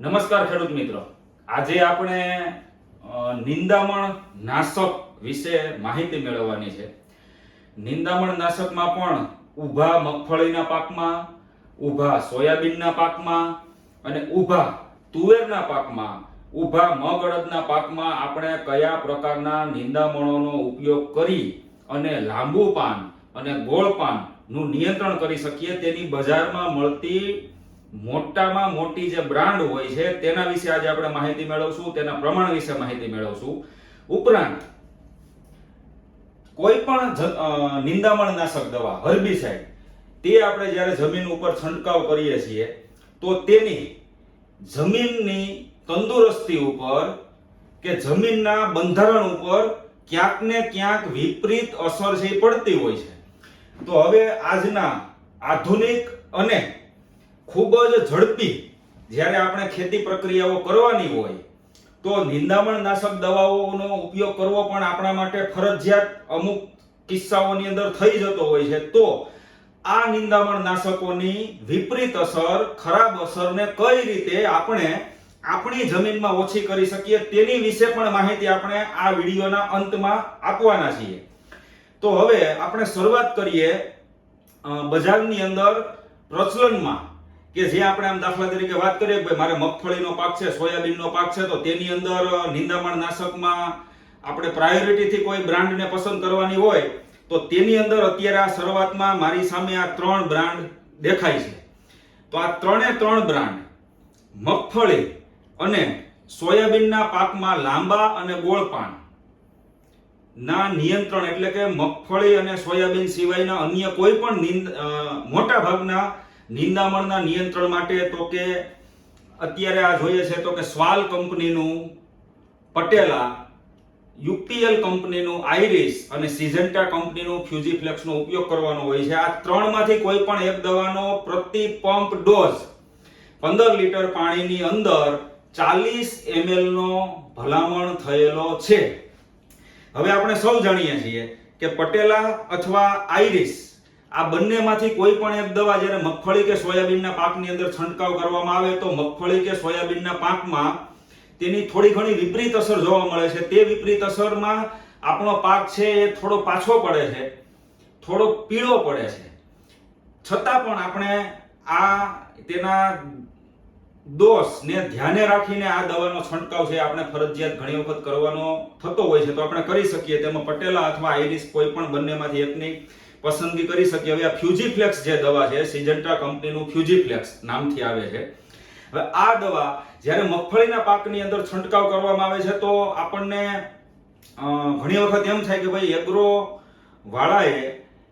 નમસ્કાર ખેડૂત મિત્રો. આજે આપણે નિંદામણ નાશક વિશે માહિતી મેળવવાની છે. નિંદામણ નાશકમાં પણ ઊભા મગફળીના પાકમાં, ઊભા સોયાબીનના પાકમાં અને ઊભા તુવેરના પાકમાં, ઊભા મગ પાકમાં આપણે કયા પ્રકારના નિંદામણોનો ઉપયોગ કરી અને લાંબુ પાન અને ગોળ પાનનું નિયંત્રણ કરી શકીએ તેની બજારમાં મળતી મોટામાં મોટી જે બ્રાન્ડ હોય છે, તેના વિશે આજે આપણે માહિતી મેળવશું, તેના પ્રમાણ વિશે માહિતી મેળવશું. ઉપરાંત, કોઈ પણ નિંદામણનાશક નિંદામણ નાશક દવા હર્બિસાઇડ, તે આપણે જ્યારે જમીન ઉપર છંટકાવ કરીએ છીએ, તો તેની જમીનની તંદુરસ્તી ઉપર કે જમીનના બંધારણ ઉપર ક્યાંક ને ક્યાંક વિપરીત અસર છે પડતી હોય છે. તો હવે આજના આધુનિક અને ખૂબ જ ઝડપી જ્યારે આપણે ખેતી પ્રક્રિયાઓ કરવાની હોય, તો નિંદામણ નાશક દવાઓનો ઉપયોગ કરવો પણ આપણા માટે ફરજિયાત. અમુક કિસ્સાઓની અંદર થઈ જતો હોય છે, તો આ નિંદામણ નાશકોની વિપરીત અસર, ખરાબ અસરને કઈ રીતે આપણે આપણી જમીનમાં ઓછી કરી શકીએ તેની વિશે પણ માહિતી આપણે આ વિડીયોના અંતમાં આપવાના છીએ. તો હવે આપણે શરૂઆત કરીએ બજારની અંદર પ્રચલનમાં. કે જે આપણે આમ દાખલા તરીકે વાત કરીએ કે મારે મગફળીનો પાક છે, સોયાબીનનો પાક છે, તો તેની અંદર નિંદામણ નાશકમાં આપણે પ્રાયોરિટીથી કોઈ બ્રાન્ડને પસંદ કરવાની હોય, તો તેની અંદર અત્યારે આ શરૂઆતમાં મારી સામે આ ત્રણ બ્રાન્ડ દેખાય છે. તો આ ત્રણે ત્રણ બ્રાન્ડ મગફળી અને સોયાબીનના પાકમાં લાંબા અને ગોળ પાન. ના નિયંત્રણ એટલે કે મગફળી અને સોયાબીન સિવાયના અન્ય કોઈ પણ મોટા ભાગના નિંદામણના નિયંત્રણ માટે તો કે અત્યારે આ જોઈએ છે તો કે સ્વાલ કંપનીનું પટેલા યુપીએલ કંપનીનું આઈરિસ અને સિઝન્ટા કંપનીનું ફ્યુજીફ્લેક્સનો ઉપયોગ કરવાનો હોય છે. આ ત્રણમાંથી કોઈ પણ એક દવાનો પ્રતિ પંપ ડોઝ પંદર લીટર પાણીની અંદર ચાલીસ એમએલનો ભલામણ થયેલો છે. હવે આપણે સૌ જાણીએ છીએ કે પટેલા અથવા આઈરિસ આ બંનેમાંથી કોઈ પણ એક દવા જ્યારે મગફળી કે સોયાબીનના પાકની અંદર છંટકાવ કરવામાં આવે તો મગફળી કે સોયાબીનના પાકમાં તેની થોડી ઘણી વિપરીત અસર જોવા મળે છે. તે વિપરીત અસરમાં આપણો પાક છે એ થોડો પાછો પડે છે, થોડો પીળો પડે છે. છતાં પણ આપણે આ તેના દોષને ધ્યાને રાખીને આ દવાનો છંટકાવ છે આપણે ફરજિયાત ઘણી વખત કરવાનો થતો હોય છે. તો આપણે કરી શકીએ તેમાં પટેલા અથવા આઈરિસ કોઈ પણ બંનેમાંથી એકની પસંદગી કરી શકીએ. હવે આ ફ્યુજીફ્લેક્સ જે દવા છે સિજન્ટા કંપનીનું ફ્યુજીફ્લેક્સ નામથી આવે છે. હવે આ દવા જ્યારે મગફળીના પાકની અંદર છંટકાવ કરવામાં આવે છે, તો આપણને ઘણી વખત એમ થાય કે ભાઈ એગ્રો વાળાએ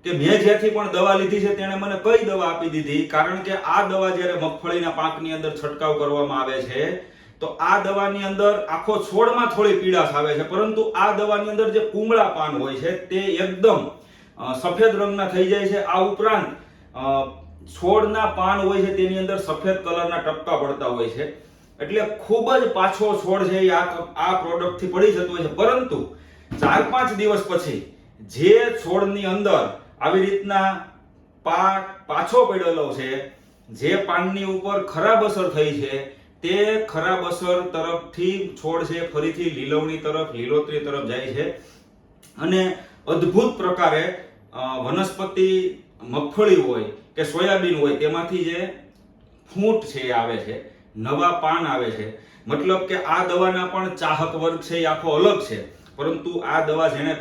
કે મેં જ્યાંથી પણ દવા લીધી છે, તેણે મને કઈ દવા આપી દીધી? કારણ કે આ દવા જ્યારે મગફળીના પાકની અંદર છંટકાવ કરવામાં આવે છે, તો આ દવાની અંદર આખો છોડમાં થોડી પીડાશ આવે છે. પરંતુ આ દવાની અંદર જે કુમળા પાન હોય છે, તે એકદમ સફેદ રંગના થઈ જાય છે. આ ઉપરાંત છોડના પાન હોય છે તેની અંદર સફેદ કલરના ટપકા પડતા હોય છે. એટલે ખૂબ જ પાછો છોડ છે એ આ આ પ્રોડક્ટથી પડી જતો હોય છે. પરંતુ ચાર પાંચ દિવસ પછી જે છોડની અંદર આવી રીતના પાક પાછો પડેલો છે, જે પાનની ઉપર ખરાબ અસર થઈ છે, તે ખરાબ અસર તરફથી છોડ છે ફરીથી લીલવણી તરફ, લીલોતરી તરફ જાય છે. અને અદ્ભુત પ્રકારે વનસ્પતિ મગફળી હોય કે સોયાબીન હોય, તેમાંથી જે ફૂટ છે એ આવે છે, નવા પાન આવે છે. મતલબ કે આ દવાના પણ ચાહક વર્ગ છે એ આખો અલગ છે. પરંતુ આ દવા જેણે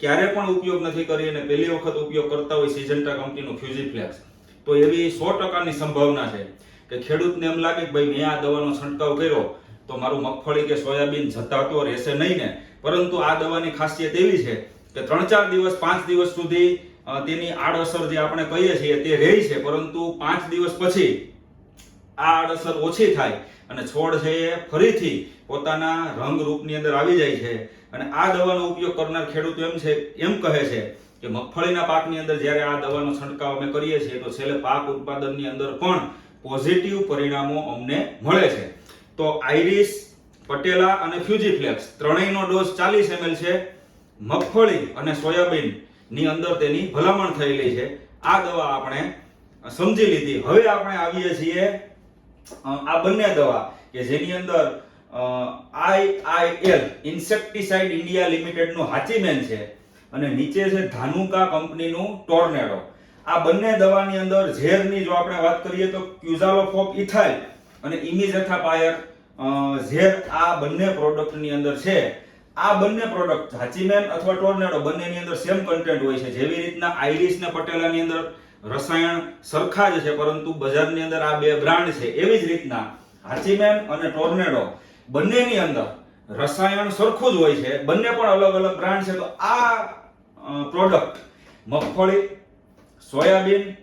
ક્યારે પણ ઉપયોગ નથી કરી અને પહેલી વખત ઉપયોગ કરતા હોય સિજન્ટા કંપનીનું ફ્યુઝીફ્લેક્સ, તો એવી સો ટકાની સંભાવના છે કે ખેડૂતને એમ લાગે કે ભાઈ, મેં આ દવાનો છંટકાવ કર્યો, તો મારું મગફળી કે સોયાબીન જતા તો રહેશે નહીં ને. પરંતુ આ દવાની ખાસિયત એવી છે કે ત્રણ ચાર દિવસ, પાંચ દિવસ સુધી તેની આડઅસર જે આપણે કહીએ છીએ તે રહે છે, પરંતુ પાંચ દિવસ પછી આ આડઅસર ઓછી થાય અને છોડ છે એ ફરીથી પોતાના રંગ રૂપની અંદર આવી જાય છે. અને આ દવાનો ઉપયોગ કરનાર ખેડૂતો એમ છે, એમ કહે છે કે મગફળીના પાકની અંદર જ્યારે આ દવાનો છંટકાવ અમે કરીએ છીએ, તો છેલ્લે પાક ઉત્પાદનની અંદર પણ પોઝિટિવ પરિણામો અમને મળે છે. તો આઈરિસ, પટેલા અને ફ્યુજીફ્લેક્સ ત્રણેયનો ડોઝ ચાલીસ એમએલ છે. મગફળી અને સોયાબીનની અંદર તેની ભલામણ થયેલી છે. આ દવા આપણે સમજી લીધી. હવે આપણે આવીએ છીએ આ બંને દવા કે જેની અંદર આઈઆઈએલ ઇન્સેક્ટિસાઇડ ઇન્ડિયા લિમિટેડનું હાચીમેન છે અને નીચે છે ધાનુકા કંપનીનું ટોર્નેડો. આ બંને દવાની અંદર ઝેરની જો આપણે વાત કરીએ તો ક્યુઝાલોફોપ ઇથાઇલ અને ઇમિઝેથાપાયર ઝેર આ બંને પ્રોડક્ટની અંદર છે. આ બંને પ્રોડક્ટ હાચીમેન અથવા ટોર્નેડો બંનેની અંદર સેમ કન્ટેન્ટ હોય છે. જેવી રીતના આઈરિસ ને પટેલાની અંદર રસાયણ સરખા જ છે, પરંતુ બજારની અંદર આ બે બ્રાન્ડ છે. એવી જ રીતના હાચીમેન અને ટોર્નેડો બંનેની અંદર રસાયણ સરખું જ હોય છે. બંને પણ અલગ અલગ બ્રાન્ડ છે. તો આ પ્રોડક્ટ મગફળી, સોયાબીન,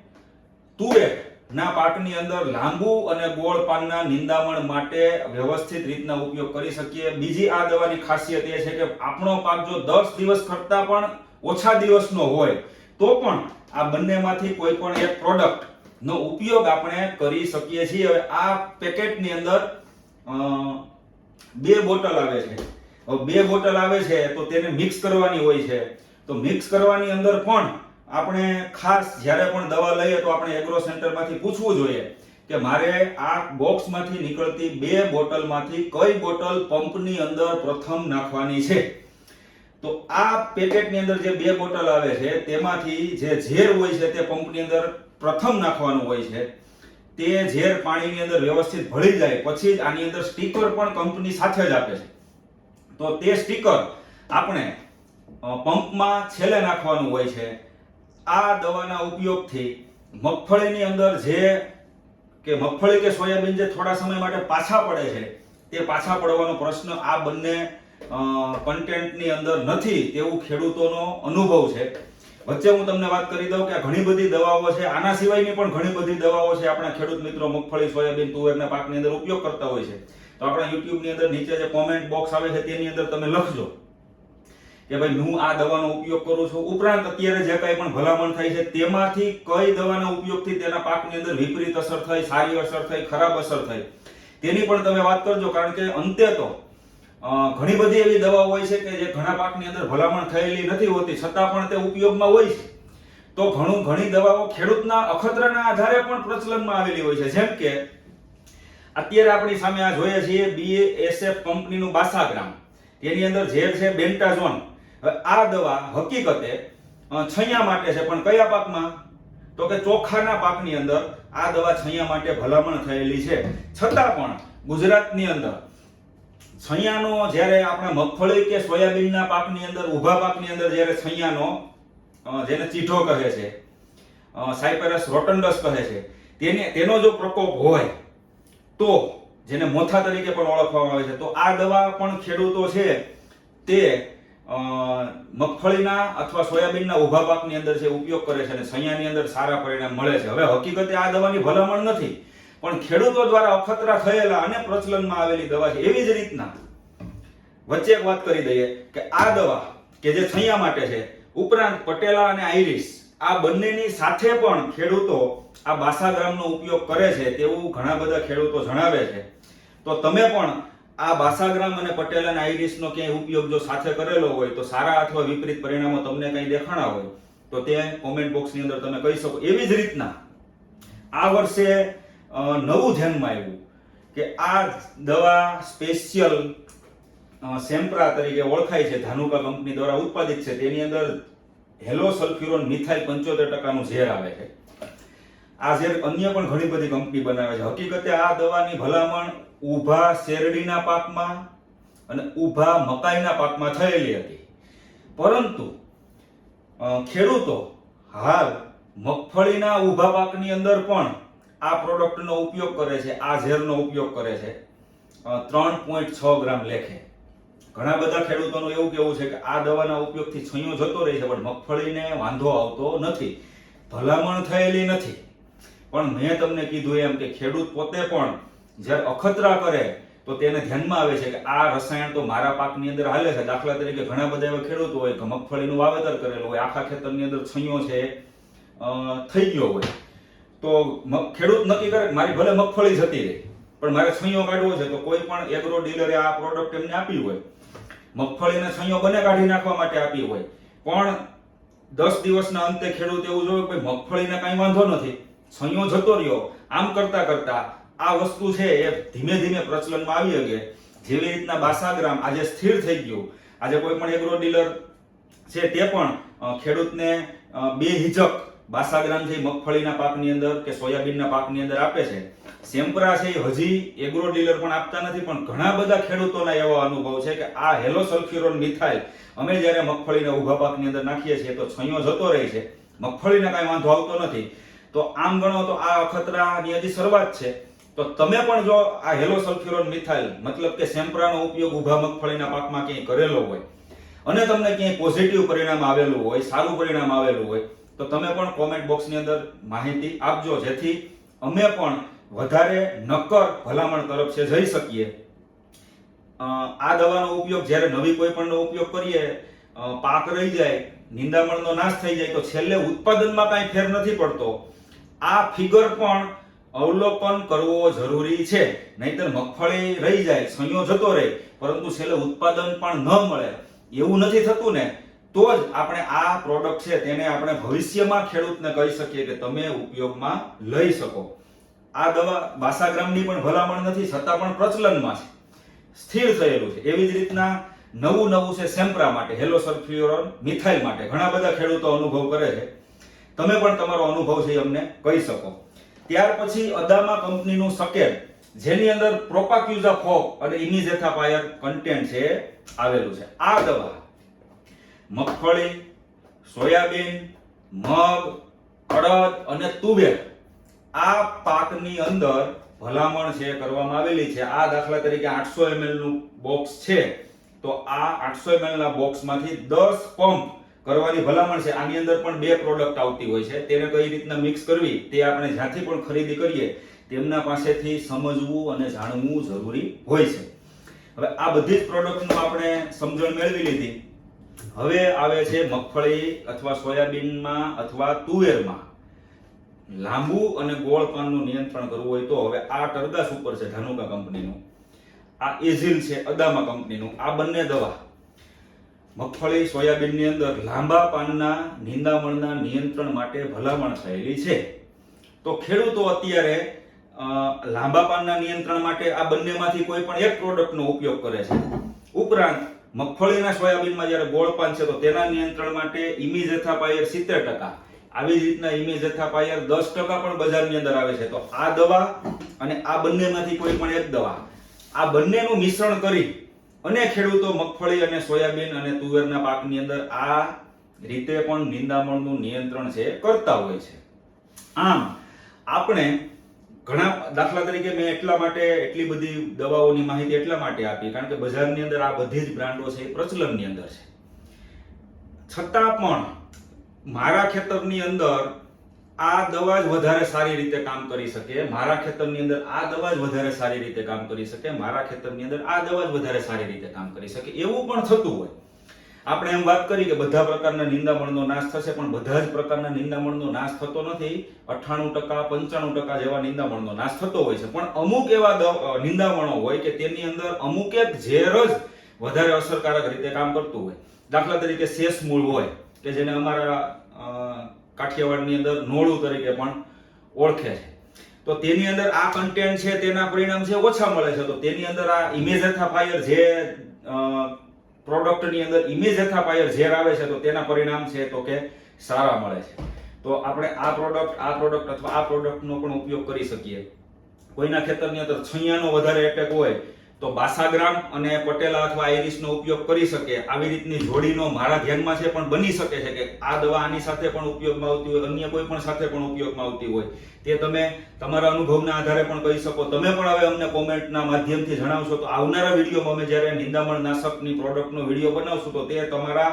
તુવેર ના પાકની અંદર લાંબુ અને ગોળ પાનના નિંદામણ માટે વ્યવસ્થિત રીતના ઉપયોગ કરી શકીએ. બીજી આ દવાની ખાસિયત એ છે કે આપણો પાક જો દસ દિવસ કરતા પણ ઓછા દિવસનો હોય, તો પણ આ બંનેમાંથી કોઈ પણ એક પ્રોડક્ટ નો ઉપયોગ આપણે કરી શકીએ છીએ. હવે આ પેકેટની અંદર બે બોટલ આવે છે. બે બોટલ આવે છે તો તેને મિક્સ કરવાની હોય છે. તો મિક્સ કરવાની અંદર પણ આપણે ખાસ જ્યારે પણ દવા લઈએ તો આપણે એગ્રો સેન્ટરમાંથી પૂછવું જોઈએ કે મારે આ બોક્સમાંથી નીકળતી બે બોટલમાંથી કઈ બોટલ પંપની અંદર પ્રથમ નાખવાની છે? તો આ પેકેટની અંદર જે બે બોટલ આવે છે, તેમાંથી જે ઝેર હોય છે તે પંપની અંદર પ્રથમ નાખવાનું હોય છે. તે ઝેર પાણીની અંદર વ્યવસ્થિત ભળી જાય, પછી જ આની અંદર સ્ટીકર પણ કંપની સાથે જ આપે છે. તો તે સ્ટીકર આપણે પંપમાં છેલ્લે નાખવાનું હોય છે. આ દવાના ઉપયોગથી મગફળીની અંદર જે કે મગફળી કે સોયાબીન જે થોડા સમય માટે પાછા પડે છે તે પાછા પડવાનો પ્રશ્ન આ બંને કન્ટેન્ટની અંદર નથી તેવું ખેડૂતોનો અનુભવ છે. વચ્ચે હું તમને વાત કરી દઉં કે ઘણી બધી દવાઓ છે, આના સિવાયની પણ ઘણી બધી દવાઓ છે આપણા ખેડૂત મિત્રો મગફળી, સોયાબીન, તુવેરના પાકની અંદર ઉપયોગ કરતા હોય છે. તો આપણા યુટ્યુબની અંદર નીચે જે કોમેન્ટ બોક્સ આવે છે, તેની અંદર તમે લખજો. કે ભાઈ હું આ દવાનો ઉપયોગ કરું છું. ઉપરાંત અત્યારે જે કાંઈ પણ ભલામણ થાય છે તેમાંથી કઈ દવાના ઉપયોગથી તેના પાકની અંદર વિપરીત અસર થઈ, સારી અસર થઈ, ખરાબ અસર થઈ, તેની પણ તમે વાત કરજો. કારણ કે અંતે તો ઘણી બધી એવી દવાઓ હોય છે કે જે ઘણા પાકની અંદર ભલામણ થયેલી નથી હોતી. છતાં પણ તે ઉપયોગમાં હોય છે. તો ઘણું, ઘણી દવાઓ ખેડૂતના અખતરાના આધારે પણ પ્રચલનમાં આવેલી હોય છે. જેમ કે, અત્યારે આપણી સામે આ જોઈએ છીએ બીએસએફ કંપનીનું બાસાગ્રામ. તેની અંદર ઝેર છે બેન્ટાઝોન. હવે આ દવા હકીકતે છૈયા માટે છે, પણ કયા પાકમાં? તો કે ચોખાના પાકની અંદર આ દવા છૈયા માટે ભલામણ થયેલી છે. છતાં પણ ગુજરાતની અંદર છૈયાનો જ્યારે આપણે મગફળી કે સોયાબીનના પાકની અંદર, ઊભા પાકની અંદર જ્યારે છૈયાનો જેને ચીઠો કહે છે સાયપરસ રોટન્ડસ કહે છે, તેને, તેનો જો પ્રકોપ હોય, તો જેને મોથા તરીકે પણ ઓળખવામાં આવે છે, તો આ દવા પણ ખેડૂતો છે, તે મગફળીના અથવા સોયાબીનના ઊભા પાકની અંદર છે ઉપયોગ કરે છે અને સૈયાની અંદર સારા પરિણામ મળે છે. હવે હકીકતે આ દવાની ભલામણ નથી, પણ ખેડૂતો દ્વારા અખતરા થયેલા અને પ્રચલનમાં આવેલી દવા છે, એવી જ રીતના. વચ્ચે એક વાત કરી દઈએ કે આ દવા કે જે છૈયા માટે છે, ઉપરાંત પટેલા અને આઈરિસ, આ બંનેની સાથે પણ ખેડૂતો આ બાસાગ્રામનો ઉપયોગ કરે છે તેવું ઘણા બધા ખેડૂતો જણાવે છે. તો તમે પણ આ બાસાગ્રામ અને પટેલ અને આઈરિસનો ક્યાંય ઉપયોગ જો સાથે કરેલો હોય તો સારા અથવા વિપરીત પરિણામો તમને કંઈ દેખાણા હોય, તો તે કોમેન્ટ બોક્સની અંદર તમે કહી શકો. એવી જ રીતના આ વર્ષે નવું ધ્યાનમાં આવ્યું કે આ દવા સ્પેશિયલ સેમ્પ્રા તરીકે ઓળખાય છે, ધાનુકા કંપની દ્વારા ઉત્પાદિત છે. તેની અંદર હેલો સલ્ફ્યુરોન મિથાઇલ પંચોતેર ટકાનું ઝેર આવે છે. આ ઝેર અન્ય પણ ઘણી બધી કંપની બનાવે છે. હકીકતે આ દવાની ભલામણ ઊભા શેરડીના પાકમાં અને ઊભા મકાઈના પાકમાં થયેલી હતી. પરંતુ ખેડૂતો હાલ મગફળીના ઊભા પાકની અંદર પણ આ પ્રોડક્ટનો ઉપયોગ કરે છે, આ ઝેરનો ઉપયોગ કરે છે. ત્રણ પોઈન્ટ છ ગ્રામ લેખે. ઘણા બધા ખેડૂતોનું એવું કેવું છે કે આ દવાના ઉપયોગથી છૈયો જતો રહે છે, પણ મગફળીને વાંધો આવતો નથી. ભલામણ થયેલી નથી. પણ મેં તમને કીધું એમ કે ખેડૂત પોતે પણ જ્યારે અખતરા કરે, તો તેને ધ્યાનમાં આવે છે કે આ રસાયણ તો મારા પાકની અંદર હાલે છે. દાખલા તરીકે ઘણા બધા એવા ખેડૂતો હોય કે મગફળીનું વાવેતર કરેલું હોય, આખા ખેતરની અંદર છૈયો છે થઈ ગયો હોય. તો ખેડૂત નક્કી કરે મારી ભલે મગફળી જતી રહે, પણ મારે છૈયો કાઢવો છે, તો કોઈ પણ એગ્રો ડીલરે આ પ્રોડક્ટ એમને આપી હોય. મગફળીને છૈયો બને કાઢી નાખવા માટે આપી હોય. પણ દસ દિવસના અંતે ખેડૂત એવું જોયું કે મગફળીને કાંઈ વાંધો નથી. છૈયો જતો રહ્યો. આમ કરતા કરતા આ વસ્તુ છે એ ધીમે ધીમે પ્રચલનમાં આવી શકે. જેવી રીતના બાસાગ્રામ આજે સ્થિર થઈ ગયું. આજે કોઈ પણ એગ્રો ડીલર છે તે પણ ખેડૂતને બે હિજક બાસાગ્રામથી મગફળીના પાકની અંદર કે સોયાબીનના પાકની અંદર આપે છે. સેમ્પરા છે એ હજી એગ્રો ડીલર પણ આપતા નથી, પણ ઘણા બધા ખેડૂતોના એવો અનુભવ છે કે આ હેલો સલ્ફ્યુરોન મિથાઇલ અમે જ્યારે મગફળીના ઊભા પાકની અંદર નાખીએ છીએ તો છૈયો જતો રહે છે. મગફળીને કાંઈ વાંધો આવતો નથી. તો આમ ગણો તો આ અખતરાની હજી શરૂઆત છે. તો તમે પણ જો આ હેલો સલ્ફ્યુરોન મિથાઇલ, મતલબ કે સેમ્પરાનો ઉપયોગ ઊભા મગફળીના પાકમાં ક્યાંય કરેલો હોય, અને તમને ક્યાંય પોઝિટિવ પરિણામ આવેલું હોય, સારું પરિણામ આવેલું હોય, તો તમે પણ કોમેન્ટ બોક્સની અંદર માહિતી આપજો, જેથી અમે પણ વધારે નક્કર ભલામણ તરફ છે, જઈ શકીએ. આ દવાનો ઉપયોગ જ્યારે નવી કોઈ પણનો ઉપયોગ કરીએ પાક રહી જાય, નિંદામણનો નાશ થઈ જાય, તો છેલ્લે ઉત્પાદનમાં કાંઈ ફેર નથી પડતો. આ ફિગર પણ અવલોકન કરવો જરૂરી છે. નહીતર મગફળી રહી જાય સંયો જતો રહે, પરંતુ છેલ્લે ઉત્પાદન પણ ન મળે. એવું નથી થતું ને, તો જ આપણે આ પ્રોડક્ટ છે તેને આપણે ભવિષ્યમાં ખેડૂતને કહી શકીએ કે તમે ઉપયોગમાં લઈ શકો. આ દવા બાસાગ્રામની પણ ભલામણ નથી, છતાં પણ પ્રચલનમાં છે. સ્થિર થયેલું છે. એવી જ રીતના નવું નવું છે સેમ્પ્રા માટે, હેલો સલ્ફ્યુરોન મિથાઇલ માટે. ઘણા બધા ખેડૂતો અનુભવ કરે છે. તમે પણ તમારો અનુભવ છે અમને કહી શકો. ત્યાર પછી અદામા કંપનીનું સકેલ, જેની અંદર પ્રોપાક્યુઝા ફોક અને ઇમિઝેથાપાયર કન્ટેન્ટ છે, આવેલું છે. આ દવા મગફળી, સોયાબીન, મગ અડદ અને તુવેર આ પાકની અંદર ભલામણ છે, કરવામાં આવેલી છે. આ દાખલા તરીકે આઠસો એમએલનું બોક્સ છે. તો આ આઠસો એમએલ ના બોક્સમાંથી દસ પંપ કરવાની ભલામણ છે. આની અંદર પણ બે પ્રોડક્ટ આવતી હોય છે. તેને કઈ રીતના મિક્સ કરવી તે આપણે જ્યાંથી પણ ખરીદી કરીએ તેમના પાસેથી સમજવું અને જાણવું જરૂરી હોય છે. હવે આ બધી જ પ્રોડક્ટનું આપણે સમજણ મેળવી લીધી. હવે આવે છે મગફળી અથવા સોયાબીનમાં અથવા તુવેરમાં. લાંબુ અને ગોળ પાનનું નિયંત્રણ કરવું હોય તો હવે આ ટરદાસ ઉપર છે ધનુકા કંપનીનું. આ એઝિલ છે અદામા કંપનીનું. આ બંને દવા. મગફળી સોયાબીનની અંદર લાંબા પાનના, નિંદામણના નિયંત્રણ માટે ભલામણ થયેલી છે. તો ખેડૂતો અત્યારે લાંબા પાનના નિયંત્રણ માટે આ બંનેમાંથી કોઈ પણ એક પ્રોડક્ટનો ઉપયોગ કરે છે. ઉપરાંત, મગફળીના સોયાબીનમાં જ્યારે ગોળ પાન છે, તો તેના નિયંત્રણ માટે ઇમિઝેથાપાયર સિત્તેર ટકા. આવી જ રીતના ઇમિઝેથાપાયર દસ ટકા પણ બજારની અંદર આવે છે. તો આ દવા અને આ બંનેમાંથી કોઈ પણ એક દવા. આ બંનેનું મિશ્રણ કરી અને ખેડૂતો મગફળી અને સોયાબીન અને તુવેરના પાકની અંદર આ રીતે પણ નિંદામણનું નિયંત્રણ છે, કરતા હોય છે. આમ, આપણે ઘણા દાખલા તરીકે મેં એટલા માટે એટલી બધી દવાઓની માહિતી એટલા માટે આપી, કારણ કે બજારની અંદર આ બધી જ બ્રાન્ડો છે, એ પ્રચલનની અંદર છે. છતાં પણ મારા ખેતરની અંદર આ દવા જ વધારે સારી રીતે કામ કરી શકે. મારા ખેતરની અંદર આ દવા જ વધારે સારી રીતે કામ કરી શકે. મારા ખેતરની અંદર આ દવા જ વધારે સારી રીતે કામ કરી શકે. એવું પણ થતું હોય. આપણે એમ વાત કરી કે બધા પ્રકારના નિંદામણનો નાશ થશે, પણ બધા જ પ્રકારના નિંદામણનો નાશ થતો નથી. અઠ્ઠાણું ટકા, પંચાણું ટકા જેવા નિંદામણનો નાશ થતો હોય છે. પણ અમુક એવા નિંદામણો હોય કે તેની અંદર અમુક એક ઝેર જ વધારે અસરકારક રીતે કામ કરતું હોય. દાખલા તરીકે શેષ મૂળ હોય, કે જેને અમારા કાઠિયાવાડની અંદર નોળું તરીકે પણ ઓળખે છે. તો તેની અંદર આ કન્ટેન્ટ છે, તેના પરિણામ છે ઓછા મળે છે. તો તેની અંદર આ ઇમેઝેથાફાયર જે પ્રોડક્ટની અંદર ઇમેઝેથાફાયર ઝેર આવે છે, તો તેના પરિણામ છે તો કે સારા મળે છે. તો આપણે આ પ્રોડક્ટ આ પ્રોડક્ટ અથવા આ પ્રોડક્ટનો પણ ઉપયોગ કરી શકીએ. કોઈના ખેતરની અંદર છૈયાનો વધારે એટેક હોય તો બાસાગ્રામ અને પટેલા અથવા આઈરિસનો ઉપયોગ કરી શકે, આવી રીતની જોડીનો મારા ધ્યાનમાં છે, પણ બની શકે છે કે આ દવા આની સાથે પણ ઉપયોગમાં આવતી હોય, અન્ય કોઈ પણ સાથે પણ ઉપયોગમાં આવતી હોય. તે તમે તમારા અનુભવના આધારે પણ કહી શકો. તમે પણ હવે અમને કોમેન્ટના માધ્યમથી જણાવશો તો આવનારા વિડીયોમાં અમે જ્યારે નિંદામણ નાશકની પ્રોડક્ટનો વીડિયો બનાવશું તો તે તમારા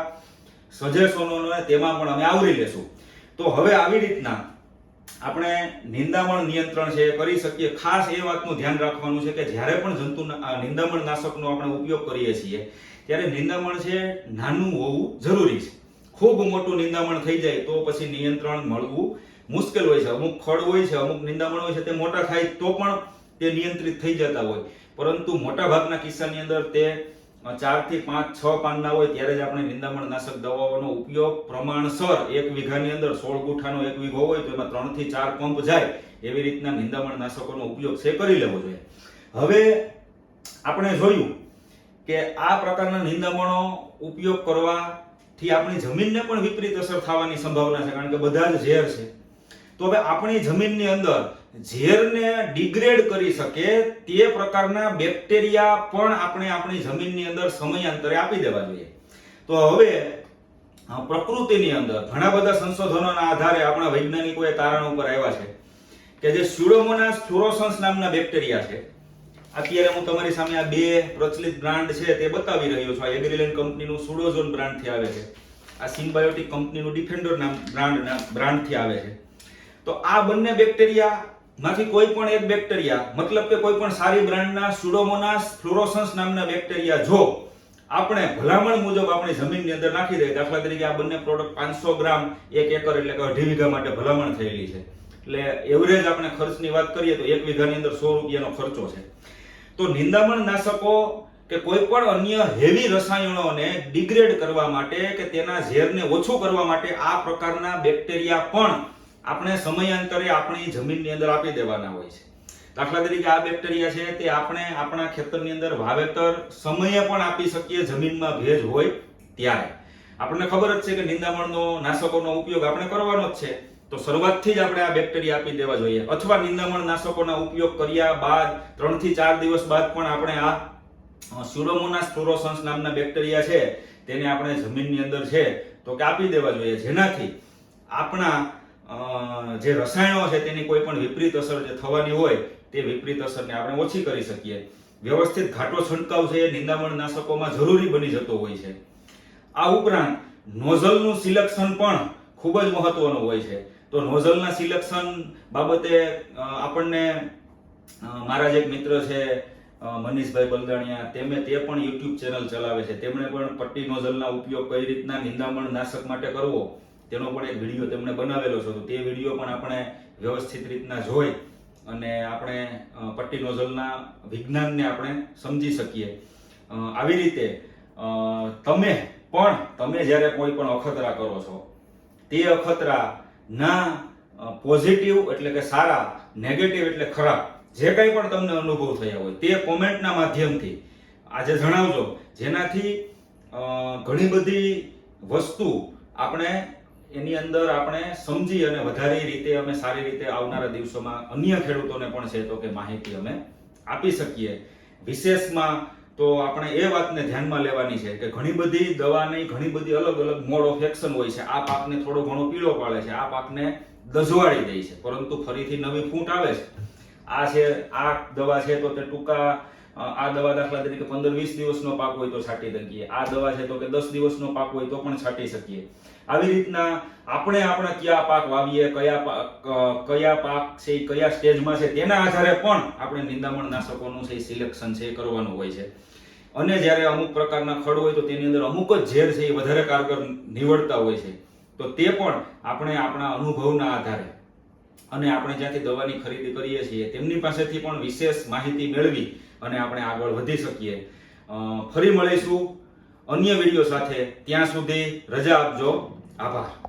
સજેશનોને તેમાં પણ અમે આવરી લેશું. તો હવે આવી રીતના આપણે નિંદામણ નિયંત્રણ છે કરી શકીએ. ખાસ એ વાતનું ધ્યાન રાખવાનું છે કે જ્યારે પણ જંતુ નિંદામણ નાશકનો આપણે ઉપયોગ કરીએ છીએ, ત્યારે નિંદામણ છે નાનું હોવું જરૂરી છે. ખૂબ મોટું નિંદામણ થઈ જાય તો પછી નિયંત્રણ મળવું મુશ્કેલ હોય છે. અમુક ખડ હોય છે, અમુક નિંદામણ હોય છે, તે મોટા થાય તો પણ તે નિયંત્રિત થઈ જતા હોય. પરંતુ મોટા ભાગના કિસ્સાની અંદર તે ચારથી પાંચ, છ પાનના હોય ત્યારે જ આપણે નિંદામણ નાશક દવાઓનો ઉપયોગ પ્રમાણસર એક વીઘાની અંદર સોળ ગુઠાનો એક વીઘો હોય તો એમાં ત્રણથી ચાર પંપ જાય એવી રીતના નિંદામણ નાશકોનો ઉપયોગ છે કરી લેવો જોઈએ. હવે આપણે જોયું કે આ પ્રકારના નિંદામણો ઉપયોગ કરવાથી આપણી જમીનને પણ વિપરીત અસર થવાની સંભાવના છે, કારણ કે બધા જ ઝેર છે. તો હવે આપણી જમીનની અંદર ઝેરને ડિગ્રેડ કરી શકે તે પ્રકારના બેક્ટેરિયા પણ આપણે આપણી જમીનની અંદર સમયાંતરે આપી દેવા જોઈએ. તો હવે પ્રકૃતિની અંદર ઘણા બધા સંશોધનોના આધારે આપણા વૈજ્ઞાનિકોએ તારણ ઉપર આવ્યા છે કે જે સ્યુડોમોનાસ ફ્લોરોસન્સ નામના બેક્ટેરિયા છે. અત્યારે હું તમારી સામે આ બે પ્રચલિત બ્રાન્ડ છે તે બતાવી રહ્યો છું. આ એગ્રીલેન્ડ કંપનીનું સુડોઝોન બ્રાન્ડથી આવે છે. આ સિમ્બાયોટિક કંપનીનું ડિફેન્ડર નામ બ્રાન્ડ બ્રાન્ડથી આવે છે. તો આ બંને બેક્ટેરિયા માંથી કોઈ પણ એક બેક્ટેરિયા, મતલબ કે કોઈ પણ સારી બ્રાન્ડના સુડોમોનાસ ફ્લોરોસન્સ નામના બેક્ટેરિયા જો આપણે ભલામણ મુજબ આપણી જમીનની અંદર નાખી દઈએ, દાખલા તરીકે આ બંને પ્રોડક્ટ પાંચસો ગ્રામ એક એકર એટલે કે અઢી વીઘા માટે ભલામણ થયેલી છે. એટલે એવરેજ આપણે ખર્ચની વાત કરીએ તો એક વીઘાની અંદર સો રૂપિયાનો ખર્ચો છે. તો નિંદામણ નાશકો કે કોઈ પણ અન્ય હેવી રસાયણોને ડિગ્રેડ કરવા માટે કે તેના ઝેરને ઓછું કરવા માટે આ પ્રકારના બેક્ટેરિયા પણ આપણે સમયાંતરે આપણી જમીનની અંદર આપી દેવાના હોય છે. દાખલા તરીકે આ બેક્ટેરિયા છે તે આપણે આપણા ખેતરની અંદર વાવેતર સમયે પણ આપી શકીએ, જમીનમાં ભેજ હોય ત્યારે. આપણને ખબર જ છે કે નિંદામણનો, નાશકોનો ઉપયોગ આપણે કરવાનો જ છે. તો શરૂઆતથી જ આપણે આ બેક્ટેરિયા આપી દેવા જોઈએ. અથવા નિંદામણ, નાશકોના ઉપયોગ કર્યા બાદ ત્રણથી ચાર દિવસ બાદ પણ આપણે આ સ્યુડોમોનાસ ફ્લોરોસન્સ નામના બેક્ટેરિયા છે, તેને આપણે જમીનની અંદર છે, તો કે આપી દેવા જોઈએ. જેનાથી આપણા જે રસાયણો છે તેની કોઈ પણ વિપરીત અસર જે થવાની હોય તે વિપરીત અસરને આપણે ઓછી કરી શકીએ. વ્યવસ્થિત ઘાટો છંટકાવ છે એ નિંદામણ નાશકોમાં જરૂરી બની જતો હોય છે. આ ઉપરાંત નોઝલનું સિલેક્શન પણ ખૂબ જ મહત્વનું હોય છે. તો નોઝલના સિલેક્શન બાબતે આપણને મારા જ એક મિત્ર છે મનીષભાઈ બલદાણિયા, તેમે તે પણ યુટ્યુબ ચેનલ ચલાવે છે. તેમણે પણ પટ્ટી નોઝલના ઉપયોગ કઈ રીતના નિંદામણ નાશક માટે કરવો તેનો પણ એક વીડિયો તેમણે બનાવેલો છે. તો તે વીડિયો પણ આપણે વ્યવસ્થિત રીતના જોઈ અને આપણે પટ્ટી નોઝલના વિજ્ઞાનને આપણે સમજી શકીએ. આવી રીતે તમે પણ, તમે જ્યારે કોઈ પણ અખતરા કરો છો, તે અખતરા ના પોઝિટિવ એટલે કે સારા નેગેટિવ એટલે ખરાબ, જે કંઈ પણ તમને અનુભવ થયા હોય, તે કોમેન્ટના માધ્યમથી આજે જણાવજો. જેનાથી ઘણી બધી વસ્તુ આપણે એની અંદર આપણે સમજી અને વધારે રીતે અમે સારી રીતે આવનારા દિવસોમાં અન્ય ખેડૂતોને પણ છે તો કે માહિતી અમે આપી શકીએ. વિશેષમાં તો આપણે એ વાતને ધ્યાનમાં લેવાની છે કે ઘણી બધી દવાની ઘણી બધી અલગ અલગ મોડ ઓફ એક્શન હોય છે. આ પાકને થોડો ઘણો પીળો પાડે છે. આ પાકને દજવાળી દે છે. પરંતુ ફરીથી નવી ફૂટ આવે છે. આ છે, આ દવા છે તો તે ટૂંકા આ દવા દાખલા તરીકે પંદર વીસ દિવસનો પાક હોય તો છાંટી શકીએ. આ દવા છે તો કે દસ દિવસનો પાક હોય તો પણ છાંટી શકીએ. આવી રીતના આપણે આપણા કયા પાક વાવીએ, કયા પાક કયા પાક છે, કયા સ્ટેજમાં છે, તેના આધારે પણ આપણે નિંદામણ નાશકોનું છે સિલેક્શન છે એ કરવાનું હોય છે. અને જ્યારે અમુક પ્રકારના ખડ હોય તો તેની અંદર અમુક જ ઝેર છે એ વધારે કારગર નીવડતા હોય છે. તો તે પણ આપણે આપણા અનુભવના આધારે. અને આપણે જ્યાંથી દવાની ખરીદી કરીએ છીએ, તેમની પાસેથી પણ વિશેષ માહિતી મેળવી અને આપણે આગળ વધી શકીએ. ફરી મળીશું અન્ય વીડિયો સાથે. ત્યાં સુધી રજા આપજો. આભાર.